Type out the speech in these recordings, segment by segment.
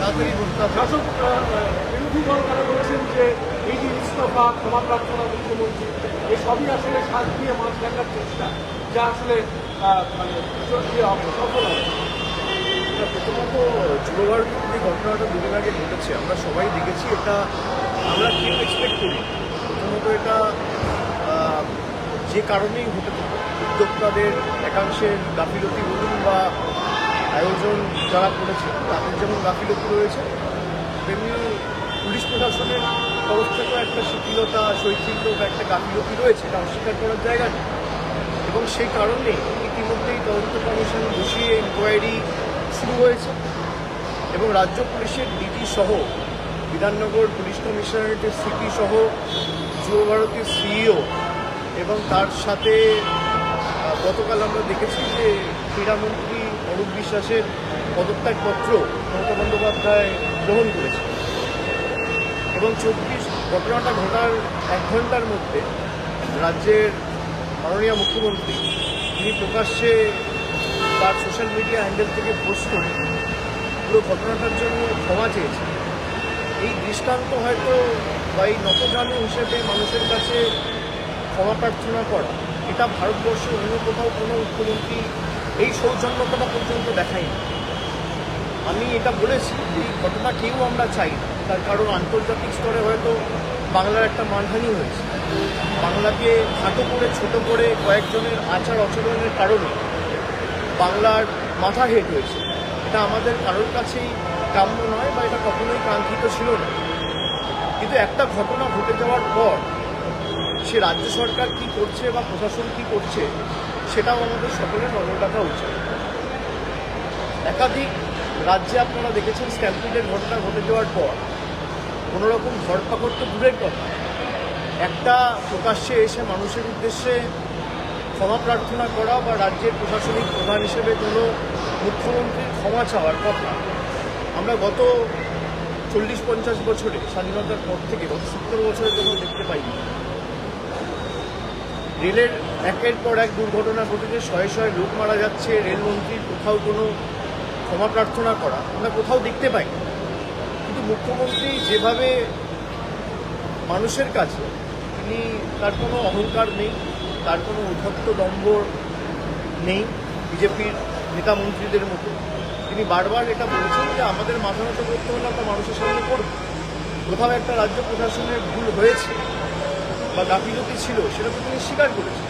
তাড়াতাড়ি করতে হবে। শাসক বিরোধী দল তারা বলেছেন যে এই যে ইস্তফা ক্ষমা প্রার্থনা মুখ্যমন্ত্রী এই সবই আসলে সাজ দিয়ে মাছ দেখার চেষ্টা যা আসলে মানে ইয়ে সফল হবে। এটা প্রথমত যুবভারতীর যে ঘটনাটা দুদিন আগে ঘটেছে আমরা সবাই দেখেছি এটা আমরা কেউ এক্সপেক্ট করি প্রথমত এটা যে কারণেই হতে উদ্যোক্তাদের একাংশের গাফিলতি বলুন বা আয়োজন যারা করেছে, তাদের যেমন গাফিলতি রয়েছে, তেমনি পুলিশ প্রশাসনের তরফ থেকেও একটা শিথিলতা, শৈথিল্য বা একটা গাফিলতি রয়েছে, এটা অস্বীকার করার জায়গা নেই। এবং সেই কারণে ইতিমধ্যেই তদন্ত কমিশন বসিয়ে ইনকোয়ারি শুরু হয়েছে এবং রাজ্য পুলিশের ডিজি সহ বিধাননগর পুলিশ কমিশনারেটের সিপি সহ যুব ভারতীর সিইও এবং তার সাথে গতকাল আমরা দেখেছি যে ক্রীড়ামন্ত্রী অরূপ বিশ্বাসের পদত্যাগপত্র মমতা বন্দ্যোপাধ্যায় গ্রহণ করেছে। এবং চব্বিশ ঘটনাটা ঘটার এক ঘণ্টার মধ্যে রাজ্যের মাননীয় মুখ্যমন্ত্রী, তিনি প্রকাশ্যে তার সোশ্যাল মিডিয়া হ্যান্ডেল থেকে পোস্ট করে পুরো ঘটনাটার জন্য ক্ষমা চেয়েছে এই দৃষ্টান্ত হয়তো বা এই নতজানু হিসেবে মানুষের কাছে ক্ষমা প্রার্থনা করা, এটা ভারতবর্ষে অন্য কোথাও কোনো মুখ্যমন্ত্রী এই সৌজন্যতাটা পর্যন্ত দেখায়নি। আমি এটা বলেছি যে ঘটনা কেউ আমরা চাই না। তার কারণ আন্তর্জাতিক স্তরে হয়তো বাংলার একটা মানহানি হয়েছে। বাংলাকে খাটো করে, ছোট করে কয়েকজনের আচার আচরণের কারণে বাংলার মাথা হেট হয়েছে। এটা আমাদের কারোর কাছেই কাম্য নয় বা এটা কখনোই কাঙ্ক্ষিত ছিল না। কিন্তু একটা ঘটনা ঘটে যাওয়ার পর সে রাজ্য সরকার কি করছে বা প্রশাসন কি করছে, সেটাও আমাদের সকলের নজর রাখা উচিত। একাধিক রাজ্যে আপনারা দেখেছেন স্ট্যাম্পিডের ঘটনা ঘটে যাওয়ার পর কোনোরকম ধরপাকড় তো দূরের কথা। একটা প্রকাশ্যে এসে মানুষের উদ্দেশ্যে ক্ষমা প্রার্থনা করা বা রাজ্যের প্রশাসনিক প্রধান হিসেবে কোনো মুখ্যমন্ত্রীর ক্ষমা চাওয়ার কথা। আমরা গত চল্লিশ পঞ্চাশ বছরে স্বাধীনতার পর থেকে গত সত্তর বছরে কোনো দেখতে পাইনি। রেলের একের পর এক দুর্ঘটনা ঘটেছে, শয়ে শয়ে লোক মারা যাচ্ছে রেলমন্ত্রীর কোথাও কোনো ক্ষমা প্রার্থনা করা, আমরা কোথাও দেখতে পাই কিন্তু মুখ্যমন্ত্রী যেভাবে মানুষের কাছে, তিনি তার কোনো অহংকার নেই, তার কোনো উদ্ধত্ত দম্ভ নেই, বিজেপির নেতা মন্ত্রীদের মতো। তিনি বারবার এটা বলেছেন যে আমাদের মাথা নত করতে হলে আমরা মানুষের সামনে করব কোথাও একটা রাজ্য প্রশাসনের ভুল হয়েছে বা গাফিলতি ছিল, সেটা তো তিনি স্বীকার করেছেন।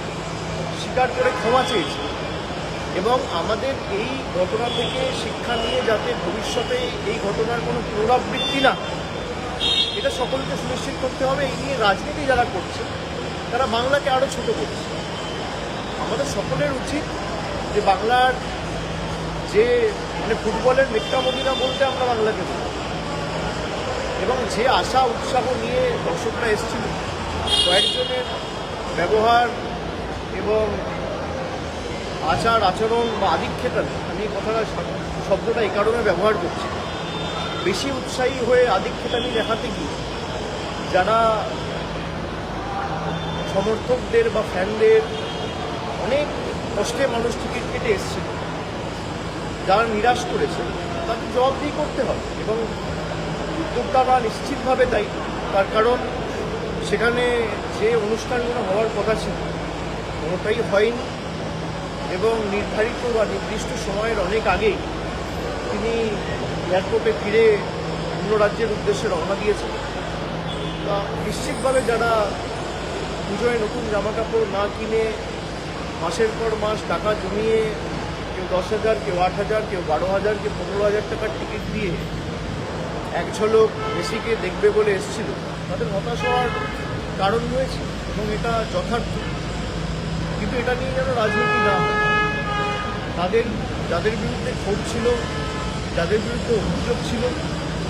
স্বীকার করে ক্ষমা চেয়েছেন। এবং আমাদের এই ঘটনা থেকে শিক্ষা নিয়ে যাতে ভবিষ্যতে এই ঘটনার কোনো পুনরাবৃত্তি না এটা সকলকে সুনিশ্চিত করতে হবে। এই নিয়ে রাজনীতি যারা করছে, তারা বাংলাকে আরও ছোট করছে। আমাদের সকলের উচিত যে বাংলার যে মানে ফুটবলের মেট্টা মদিনা বলতে আমরা বাংলাকে বলি। এবং যে আশা, উৎসাহ নিয়ে দর্শকরা এসেছিল, কয়েকজনের ব্যবহার এবং আচার, আচরণ বা আদিক্ষেতা আমি কথাটা শব্দটা এই কারণে ব্যবহার করছি। বেশি উৎসাহী হয়ে আদিক্ষেতানি দেখাতে গিয়ে যারা সমর্থকদের বা ফ্যানদের অনেক কষ্টে মানুষ টিকিট কেটে এসছে যারা নিরাশ করেছে তাদের জবাবদিহি করতে হবে এবং উদ্যোক্তারা নিশ্চিতভাবে দায়ী তার কারণ সেখানে যে অনুষ্ঠানগুলো হওয়ার কথা ছিল, কোনোটাই হয়নি। এবং নির্ধারিত বা নির্দিষ্ট সময়ের অনেক আগেই তিনি এয়ারপোর্টে ফিরে অন্য রাজ্যের উদ্দেশ্যে রওনা দিয়েছেন। তা নিশ্চিতভাবে যারা পুজোয় নতুন জামা কাপড় না কিনে মাসের পর মাস টাকা জমিয়ে কেউ দশ হাজার, কেউ আট হাজার, কেউ বারো হাজার, কেউ পনেরো হাজার টাকার টিকিট দিয়ে এক ঝলক মেসিকে দেখবে বলে এসেছিল, তাদের হতাশ হওয়ার কারণ রয়েছে এবং এটা যথার্থ। কিন্তু এটা নিয়ে যেন রাজনীতি না তাদের, যাদের বিরুদ্ধে ক্ষোভ ছিল, যাদের বিরুদ্ধে অভিযোগ ছিল,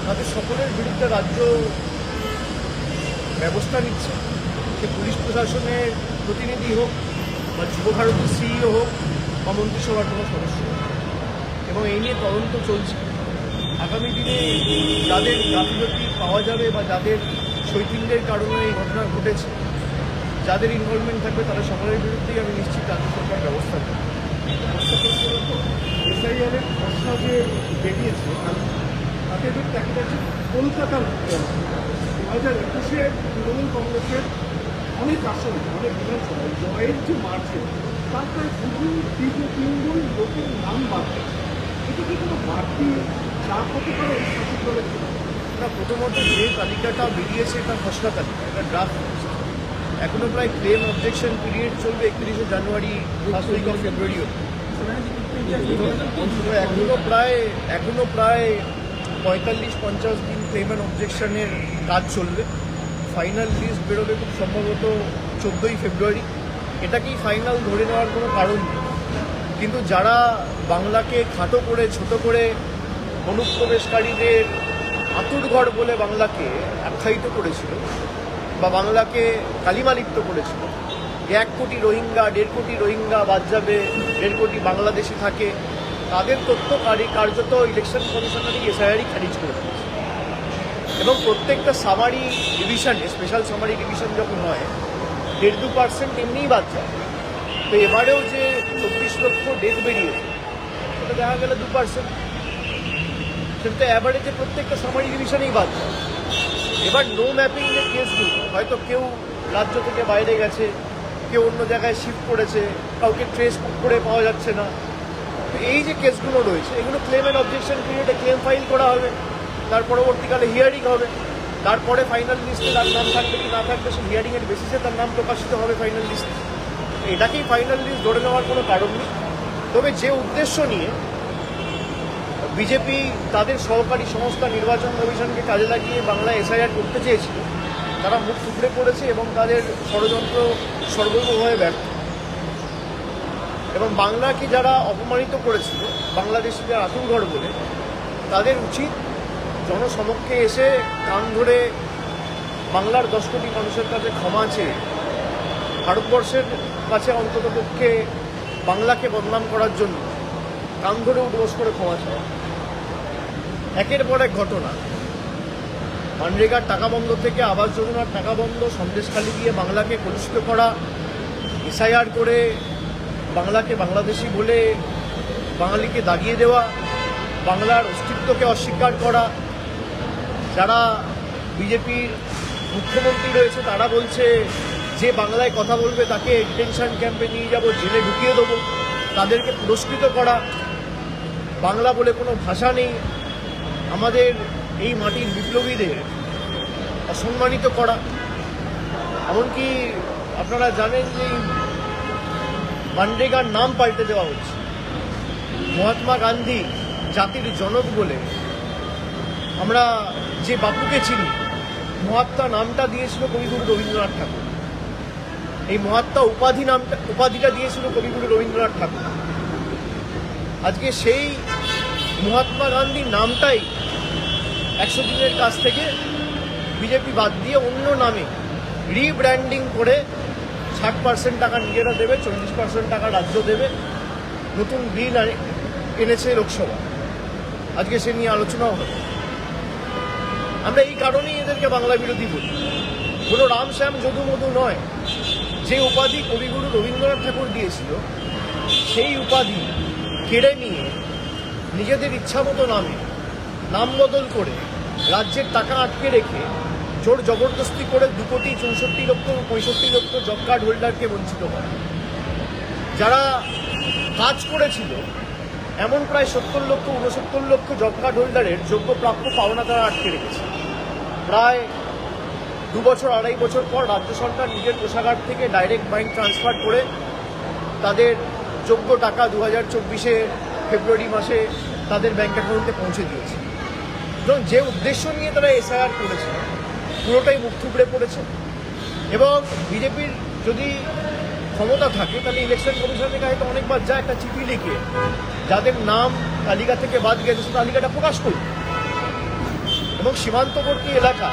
তাদের সকলের বিরুদ্ধে রাজ্য ব্যবস্থা নিচ্ছে। সে পুলিশ প্রশাসনের প্রতিনিধি হোক বা যুব ভারতীর সিইও হোক বা মন্ত্রিসভার কোনো সদস্য এবং এই নিয়ে তদন্ত চলছে। আগামী দিনে যাদের গাফিলতি পাওয়া যাবে বা যাদের শৈথিল্যের কারণে এই ঘটনা ঘটেছে যাদের ইনভলভমেন্ট থাকবে তারা সকলের বিরুদ্ধেই আমি নিশ্চিত রাজ্য সরকার ব্যবস্থা নেবে। এসআইআরের ঘোষণা যে বেরিয়েছে তাতে দেখা যাচ্ছে কলকাতার দু হাজার একুশে তৃণমূল কংগ্রেসের অনেক আসন, অনেক বিধানসভায় জয়ের যে মার্জিন তার প্রায় দুগুণ তিন তিনগুণ লোকের নাম গেছে। এটা কি কোনো বাড়তি চাপ হতে পারে শাসক দলের প্রথমত যে তালিকাটা বেরিয়েছে এটা খসড়া তালিকা, এটা ড্রাফট এখনও প্রায় ক্লেম অবজেকশন পিরিয়ড চলবে একত্রিশে জানুয়ারি, ফার্স্ট উইক অফ ফেব্রুয়ারি এখনও প্রায় এখনও প্রায় পঁয়তাল্লিশ, পঞ্চাশ দিন ক্লেম অ্যান্ড অবজেকশনের কাজ চলবে। ফাইনাল লিস্ট বেরোবে খুব সম্ভবত চোদ্দোই ফেব্রুয়ারি এটাকেই ফাইনাল ধরে নেওয়ার কোনো কারণ নেই। কিন্তু যারা বাংলাকে খাটো করে, ছোট করে অনুপ্রবেশকারীদের আতুরঘর বলে বাংলাকে আখ্যায়িত করেছিল বা বাংলাকে কালিমালিপ্ত করেছিল। এক কোটি রোহিঙ্গা, দেড় কোটি রোহিঙ্গা বাদ যাবে, দেড় কোটি বাংলাদেশি থাকে, তাদের তথ্য কারি- কার্যত ইলেকশন কমিশনারই এসআইআরই খারিজ করে দিয়েছে। এবং প্রত্যেকটা সামারি ডিভিশনে স্পেশাল সামারি ডিভিশন যখন হয়, দেড় দু পার্সেন্ট এমনিই বাদ যায়। তো এবারেও যে চব্বিশ লক্ষ ডেথ বেরিয়েছে, সেটা দেখা গেল দু পার্সেন্ট সেটা তো অ্যাভারেজে প্রত্যেকটা সামারি ডিভিশনেই বাদ যায়। এবার নো ম্যাপিং যে কেসগুলো হয়তো কেউ রাজ্য থেকে বাইরে গেছে, কেউ অন্য জায়গায় শিফট করেছে, কাউকে ট্রেস করে পাওয়া যাচ্ছে না। তো এই যে কেসগুলো রয়েছে, এগুলো ক্লেম অ্যান্ড অবজেকশন পিরিয়ডে ক্লেম ফাইল করা হবে, তার পরবর্তীকালে হিয়ারিং হবে, তারপরে ফাইনাল লিস্টে তার নাম থাকবে কি না থাকবে সে হিয়ারিংয়ের বেসিসে তার নাম প্রকাশিত হবে ফাইনাল লিস্টে এটাকেই ফাইনাল লিস্ট ধরে নেওয়ার কোনো কারণ নেই। তবে যে উদ্দেশ্য নিয়ে বিজেপি তাদের সহকারী সংস্থা নির্বাচন কমিশনকে কাজে লাগিয়ে বাংলা এসআইআর করতে চেয়েছিল। তারা মুখ টুকরে পড়েছে এবং তাদের ষড়যন্ত্র সর্বতভাবে ব্যর্থ। এবং বাংলাকে যারা অপমানিত করেছিল বাংলাদেশিদের আতুরঘর বলে, তাদের উচিত জনসমক্ষে এসে কান ধরে বাংলার দশ কোটি মানুষের কাছে ক্ষমা চেয়ে, ভারতবর্ষের কাছে অন্তত পক্ষে বাংলাকে বদনাম করার জন্য কান ধরে উদ্বোস করে ক্ষমা চাওয়া। একের পর এক ঘটনা। মানরেগার টাকা বন্ধ থেকে আবাস যোজনার টাকা বন্ধ সন্দেশখালি দিয়ে বাংলাকে কলুষিত করা, এসআইআর করে বাংলাকে বাংলাদেশি বলে বাঙালিকে দাগিয়ে দেওয়া, বাংলার অস্তিত্বকে অস্বীকার করা। যারা বিজেপির মুখ্যমন্ত্রী রয়েছে, তারা বলছে, যে বাংলায় কথা বলবে, তাকে ডিটেনশন ক্যাম্পে নিয়ে যাব, জেলে ঢুকিয়ে দেবো, তাদেরকে পুরস্কৃত করা। বাংলা বলে কোনো ভাষা নেই। আমাদের এই মাটির বিপ্লবীদের অসম্মানিত করা। এমনকি আপনারা জানেন যে মানরেগার নাম পাল্টে দেওয়া হচ্ছে। মহাত্মা গান্ধী জাতির জনক বলে আমরা যে বাপুকে চিনি, মহাত্মা নামটা দিয়েছিল কবিগুরু রবীন্দ্রনাথ ঠাকুর। এই মহাত্মা উপাধি নামটা, উপাধিটা দিয়েছিল কবিগুরু রবীন্দ্রনাথ ঠাকুর। আজকে সেই মহাত্মা গান্ধীর নামটাই একশো দিনের কাছ থেকে বিজেপি বাদ দিয়ে অন্য নামে রিব্র্যান্ডিং করে ষাট পার্সেন্ট টাকা নিজেরা দেবে, চল্লিশ পার্সেন্ট টাকা রাজ্য দেবে। নতুন বিল এনেছে লোকসভা। আজকে সে নিয়ে আলোচনাও হবে। আমরা এই কারণেই এদেরকে বাংলা বিরোধী বলি। কোনো রাম শ্যাম যদু মধু নয়। যে উপাধি কবিগুরু রবীন্দ্রনাথ ঠাকুর দিয়েছিল, সেই উপাধি কেড়ে নিয়ে নিজেদের ইচ্ছামতো নামে নাম বদল করে রাজ্যের টাকা আটকে রেখে জোর জবরদস্তি করে দু কোটি চৌষট্টি লক্ষ পঁয়ষট্টি লক্ষ জব কার্ড হোল্ডারকে বঞ্চিত করে। যারা কাজ করেছিল, এমন প্রায় সত্তর লক্ষ উনসত্তর লক্ষ জব কার্ড হোল্ডারের যোগ্য প্রাপ্য পাওনা তারা আটকে রেখেছে। প্রায় দু বছর, আড়াই বছর পর রাজ্য সরকার নিজের কোষাগার থেকে ডাইরেক্ট ব্যাংক ট্রান্সফার করে তাদের যোগ্য টাকা দু হাজার চব্বিশে ফেব্রুয়ারি মাসে তাদের ব্যাংক অ্যাকাউন্টে পৌঁছে দিয়েছে। এবং যে উদ্দেশ্য নিয়ে তারা এসআইআর করেছে, পুরোটাই মুখ থুবড়ে পড়েছে। এবং বিজেপির যদি ক্ষমতা থাকে, তাহলে ইলেকশন কমিশনের কাছে তো অনেকবার যায় একটা চিঠি লিখে, যাদের নাম তালিকা থেকে বাদ গেছে, সে তালিকাটা প্রকাশ করুন এবং সীমান্তবর্তী এলাকা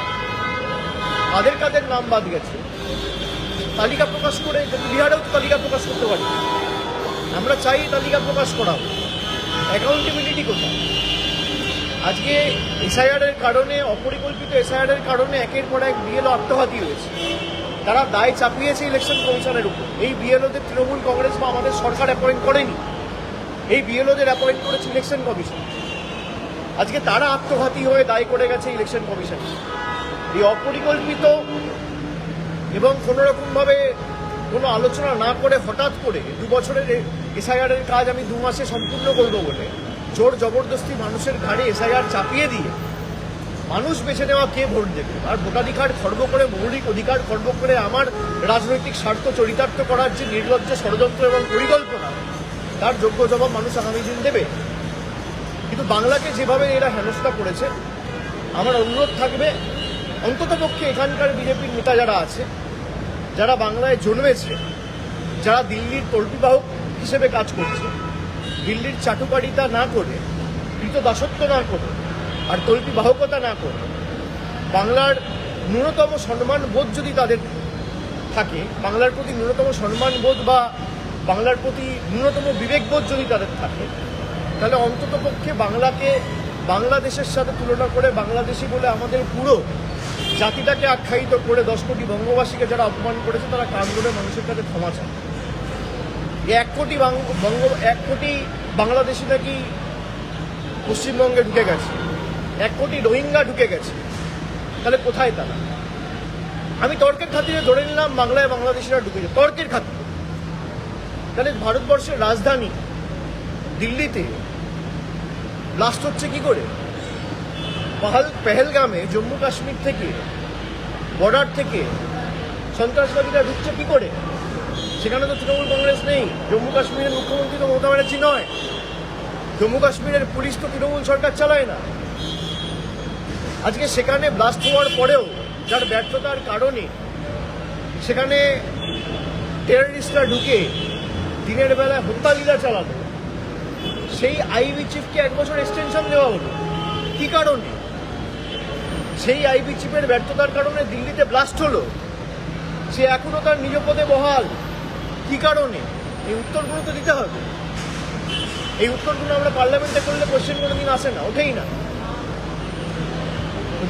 কাদের কাদের নাম বাদ গেছে, তালিকা প্রকাশ করে বিহারেও তো তালিকা প্রকাশ করতে পারি। আমরা চাই তালিকা প্রকাশ করা অ্যাকাউন্টেবিলিটি কোথায়? আজকে এসআইআরের কারণে, অপরিকল্পিত এসআইআরের কারণে একের পর এক বিএলও আত্মঘাতী হয়েছে। তারা দায় চাপিয়েছে ইলেকশন কমিশনের উপর। এই বিএলওদের তৃণমূল কংগ্রেস বা আমাদের সরকার অ্যাপয়েন্ট করেনি। এই বিএলওদের অ্যাপয়েন্ট করেছে ইলেকশন কমিশন আজকে তারা আত্মঘাতী হয়ে দায় করে গেছে ইলেকশন কমিশন এই অপরিকল্পিত এবং কোনো রকমভাবে কোনো আলোচনা না করে হঠাৎ করে দু বছরের এসআইআর এর কাজ আমি দু মাসে সম্পূর্ণ করব বলে জোর জবরদস্তি মানুষের ঘাড়ে এসআইআর চাপিয়ে দিয়ে মানুষ বেছে নেওয়া কে ভোট দেবে? আর ভোটাধিকার খর্ব করে, মৌলিক অধিকার খর্ব করে, আমার রাজনৈতিক স্বার্থ চরিতার্থ করার যে নির্লজ্জ ষড়যন্ত্র এবং পরিকল্পনা, তার যোগ্য জবাব মানুষ আগামী দিন দেবে। কিন্তু বাংলাকে যেভাবে এরা হেনস্থা করেছে, আমার অনুরোধ থাকবে, অন্ততপক্ষে এখানকার বিজেপির নেতা যারা আছে যারা বাংলায় জন্মেছে, যারা দিল্লির তল্পিবাহক হিসেবে কাজ করছে, দিল্লির চাটুকারিতা না করে কৃত দাসত্ব না করে, আর তল্পিবাহকতা না করে, বাংলার ন্যূনতম সম্মান বোধ যদি তাদের থাকে, বাংলার প্রতি ন্যূনতম সম্মান বোধ বা বাংলার প্রতি ন্যূনতম বিবেকবোধ যদি তাদের থাকে, তাহলে অন্ততপক্ষে বাংলাকে বাংলাদেশের সাথে তুলনা করে বাংলাদেশি বলে আমাদের পুরো জাতিটাকে আখ্যায়িত করে দশ কোটি বঙ্গবাসীকে যারা অপমান করেছে, তারা কান ধরে মানুষের কাছে ক্ষমা এই এক কোটি বঙ্গ এক কোটি বাংলাদেশি নাকি পশ্চিমবঙ্গে ঢুকে গেছে? এক কোটি রোহিঙ্গা ঢুকে গেছে। তাহলে কোথায় তারা? আমি তর্কের খাতিরে ধরে নিলাম, বাংলায় বাংলাদেশিরা ঢুকেছে তর্কের খাতিরে। তাহলে ভারতবর্ষের রাজধানী দিল্লিতে ব্লাস্ট হচ্ছে কি করে? পাহাল পেহেলগামে জম্মু কাশ্মীর থেকে বর্ডার থেকে সন্ত্রাসবাদীরা ঢুকছে কি করে? সেখানে তো তৃণমূল কংগ্রেস নেই। জম্মু কাশ্মীরের মুখ্যমন্ত্রী তো মমতা ব্যানার্জি নয়। জম্মু কাশ্মীরের পুলিশ তো তৃণমূল সরকার চালায় না। আজকে সেখানে ব্লাস্ট হওয়ার পরেও, যার ব্যর্থতার কারণে সেখানে টেররিস্টরা ঢুকে দিনের বেলায় হত্যালীলা চালালো। সেই আইবি চিফকে এক বছর এক্সটেনশন দেওয়া হলো। কি কারণে? সেই আইবি চিফের ব্যর্থতার কারণে দিল্লিতে ব্লাস্ট হলো। সে এখনও তার নিজ পদে বহাল। কি কারণে? এই উত্তরগুলো তো দিতে হবে। এই উত্তরগুলো আমরা পার্লামেন্টে করলে কোশ্চেন কোনো দিন আসে না, ওঠেই না।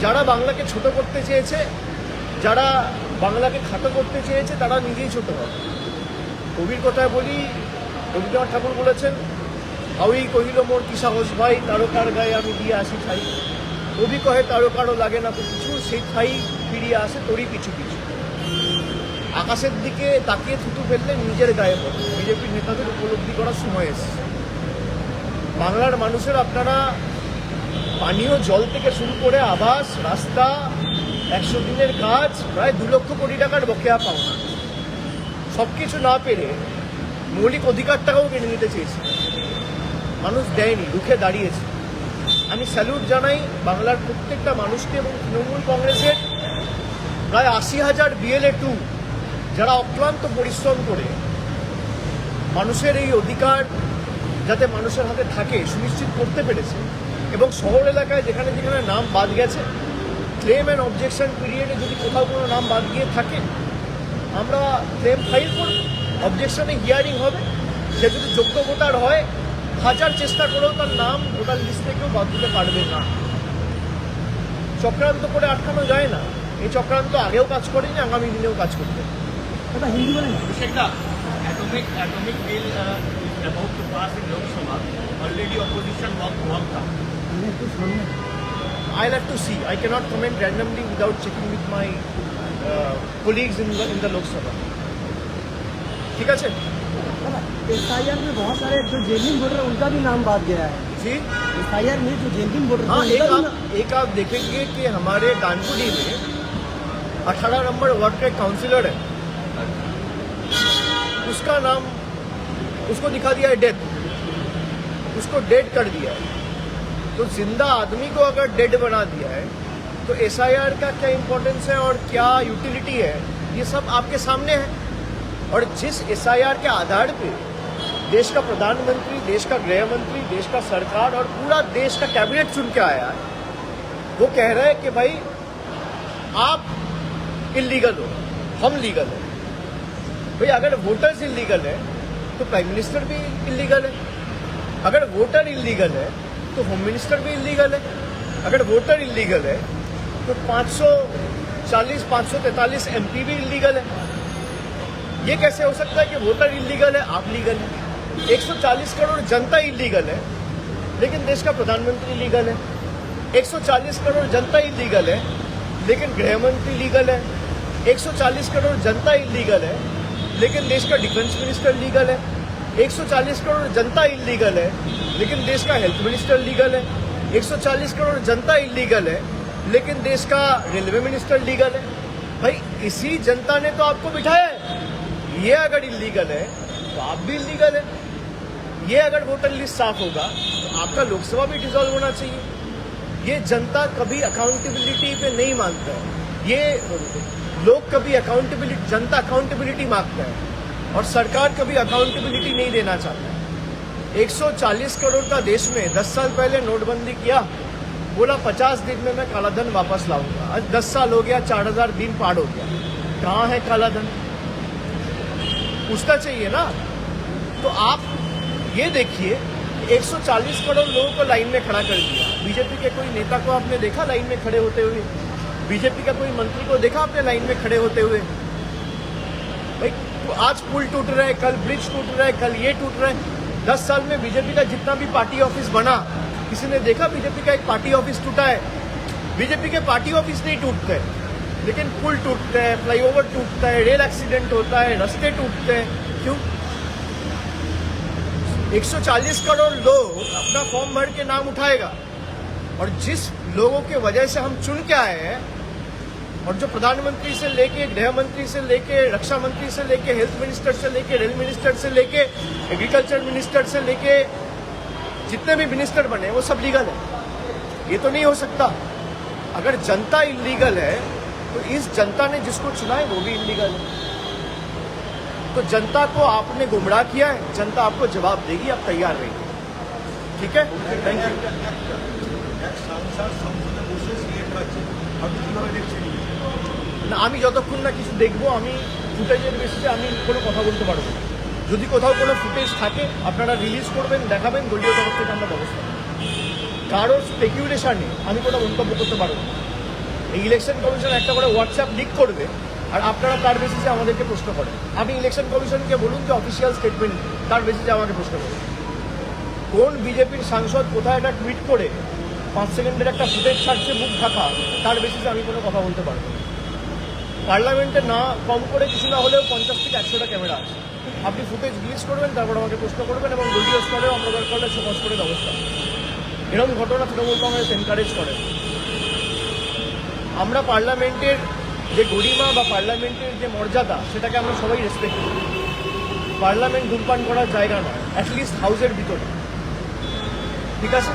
যারা বাংলাকে ছোট করতে চেয়েছে, যারা বাংলাকে খাটো করতে চেয়েছে, তারা নিজেই ছোট হবে। কবির কথায় বলি, রবীন্দ্রনাথ ঠাকুর বলেছেন হাউই কহিল মোর কি সাহস ভাই, তারকার গায়ে আমি দিয়ে আসি ঠাই কবি কহে তারকারও লাগে না কিছু সেই ঠাই ফিরিয়ে আসে তোরই পিছু পিছু আকাশের দিকে তাকিয়ে থুতু ফেললে নিজের গায়ে পড়ে। বিজেপির নেতাদের উপলব্ধি করার সময় এসেছে। বাংলার মানুষের আপনারা পানীয় জল থেকে শুরু করে আবাস, রাস্তা, একশো দিনের কাজ, প্রায় দু লক্ষ কোটি টাকার বকেয়া পাওনা। সব কিছু না পেরে মৌলিক অধিকারটাকেও কেড়ে নিতে চেয়েছে। মানুষ দেয়নি রুখে দাঁড়িয়েছে। আমি স্যালুট জানাই বাংলার প্রত্যেকটা মানুষকে এবং তৃণমূল কংগ্রেসের প্রায় আশি হাজার বিএলএ টু যারা অক্লান্ত পরিশ্রম করে মানুষের এই অধিকার যাতে মানুষের হাতে থাকে সুনিশ্চিত করতে পেরেছে এবং শহর এলাকায় যেখানে যেখানে নাম বাদ গেছে ক্লেম অ্যান্ড অবজেকশন পিরিয়ডে যদি কোথাও কোনো নাম বাদ গিয়ে থাকে, আমরা ক্লেম ফাইল করব। অবজেকশনে হিয়ারিং হবে। সে যদি যোগ্য ভোটার হয় হাজার চেষ্টা করেও তার নাম ভোটার লিস্ট থেকেও বাদ দিতে পারবে না। চক্রান্ত করে আটকানো যায় না। এই চক্রান্ত আগেও কাজ করেনি আগামী দিনেও কাজ করবে। I to see I can't comment randomly without checking with my colleagues in the in the Lok Sabha ঠিক আছে? एस आई आर में बहुत सारे जो जेनविन वोटर हैं उनका भी नाम बात गया है। जी। आई आर में जो जेनविन वोटर हाँ हैं एक आप एक आप देखेंगे कि हमारे डानपुरी में 18 नंबर वार्ड का काउंसिलर है। उसका नाम उसको दिखा दिया है डेथ उसको डेड कर दिया है। तो ज़िंदा आदमी को अगर डेड बना दिया है तो एसआईआर का क्या इम्पोर्टेंस है और क्या यूटिलिटी है? ये सब आपके सामने है। और जिस एसआईआर के आधार पे देश का प्रधानमंत्री, देश का गृह मंत्री देश का सरकार और पूरा देश का कैबिनेट चुन के आया है, वो कह रहे हैं कि भाई, आप इलीगल हो, हम लीगल है। भाई, अगर वोटर्स इलीगल है तो प्राइम मिनिस्टर भी इलीगल है। अगर वोटर इलीगल है तो होम मिनिस्टर भी इलीगल है। अगर वोटर इलीगल है तो 540 543 एमपी भी इलीगल है। ये कैसे हो सकता है कि वोटर इलीगल है? आप लीगल है। 140 करोड़ जनता इलीगल है, लेकिन देश का प्रधानमंत्री लीगल है। 140 करोड़ जनता इलीगल है, लेकिन गृह मंत्री लीगल है 140 करोड़ जनता इलीगल है, लेकिन देश का डिफेंस मिनिस्टर लीगल है। 140 करोड़ जनता इलीगल है, लेकिन देश का हेल्थ मिनिस्टर लीगल है। 140 करोड़ जनता इलीगल है, लेकिन देश का रेलवे मिनिस्टर लीगल है। भाई, इसी जनता ने तो आपको बिठाया है। ये अगर इलीगल है तो आप भी इलीगल है। ये अगर वोटर लिस्ट साफ़ होगा तो आपका लोकसभा भी डिसॉल्व होना चाहिए। ये जनता कभी अकाउंटेबिलिटी पे नहीं मानता है। ये लोग कभी अकाउंटेबिलिटी जनता अकाउंटेबिलिटी माँगता है और सरकार कभी अकाउंटेबिलिटी नहीं देना चाहता है। 140 करोड़ का देश में 10 साल पहले नोटबंदी किया, बोला 50 दिन में मैं कालाधन वापस लाऊँगा। आज 10 साल हो गया 4000 दिन पार हो गया। कहाँ है काला धन? पूछना चाहिए ना? तो आप ये देखिए 140 करोड़ लोगों को लाइन में खड़ा कर दिया। बीजेपी के कोई नेता को आपने देखा लाइन में खड़े होते हुए? बीजेपी का कोई मंत्री को देखा आपने लाइन में खड़े होते हुए? भाई तो आज पुल टूट रहा है, कल ब्रिज टूट रहा है, कल ये टूट रहा है। दस साल में बीजेपी का जितना भी पार्टी ऑफ़िस बना, किसी ने देखा बीजेपी का एक पार्टी ऑफ़िस टूटा है? बीजेपी के पार्टी ऑफ़िस नहीं टूटते। लेकिन पुल टूटते हैं, फ्लाईओवर टूटता है, रेल एक्सीडेंट होता है, रास्ते टूटते हैं। क्यों? 140 करोड़ लोग अपना फॉर्म भर के नाम उठाएगा। और जिस लोगों के वजह से हम चुन के आए हैं, और जो प्रधानमंत्री से लेके, गृह मंत्री से लेके, रक्षा मंत्री से लेके हेल्थ मिनिस्टर से लेके रेल मिनिस्टर से लेके एग्रीकल्चर मिनिस्टर से लेके, जितने भी मिनिस्टर बने, वो सब लीगल है। ये तो नहीं हो सकता। अगर जनता इलीगल है तो इस जनता ने जिसको चुना है वो भी इलीगल है तो जनता को आपने गुमराह किया है जनता आपको जवाब देगी आप तैयार रहिए ठीक है थैंक यू না আমি যতক্ষণ না কিছু দেখবো আমি ফুটেজের বেসিসে আমি কোনো কথা বলতে পারবো না যদি কোথাও কোনো ফুটেজ থাকে আপনারা রিলিজ করবেন দেখাবেন দলীয় তরফ থেকে আমরা ব্যবস্থা নেব। কারোর স্পেকিউলেশনে আমি কোনো মন্তব্য করতে পারবো না এই ইলেকশন কমিশন একটা করে হোয়াটসঅ্যাপ লিক করবে আর আপনারা তার বেসিসে আমাদেরকে প্রশ্ন করেন। আপনি ইলেকশন কমিশনকে বলুন যে অফিসিয়াল স্টেটমেন্ট তার বেসিসে আমাকে প্রশ্ন করুন। কোন বিজেপির সাংসদ কোথায় একটা টুইট করে পাঁচ সেকেন্ডের একটা ফুটেজ ছাড়ছে, মুখ ঢাকা, তার বেসিসে আমি কোনো কথা বলতে পারব পার্লামেন্টে না কম করে কিছু না হলেও পঞ্চাশ থেকে একশোটা ক্যামেরা আছে। আপনি ফুটেজ রিলিজ করবেন, তারপর আমাকে প্রশ্ন করবেন এবং দলীয় স্তরেও আমরা দরকার হলে সুপাস করে ব্যবস্থা এরকম ঘটনা তৃণমূল কংগ্রেস এনকারেজ করে। না। আমরা পার্লামেন্টের যে গরিমা বা পার্লামেন্টের যে মর্যাদা, সেটাকে আমরা সবাই রেসপেক্ট করি। পার্লামেন্ট ধূমপান করার জায়গা নয় অ্যাটলিস্ট হাউসের ভিতরে। ঠিক আছে?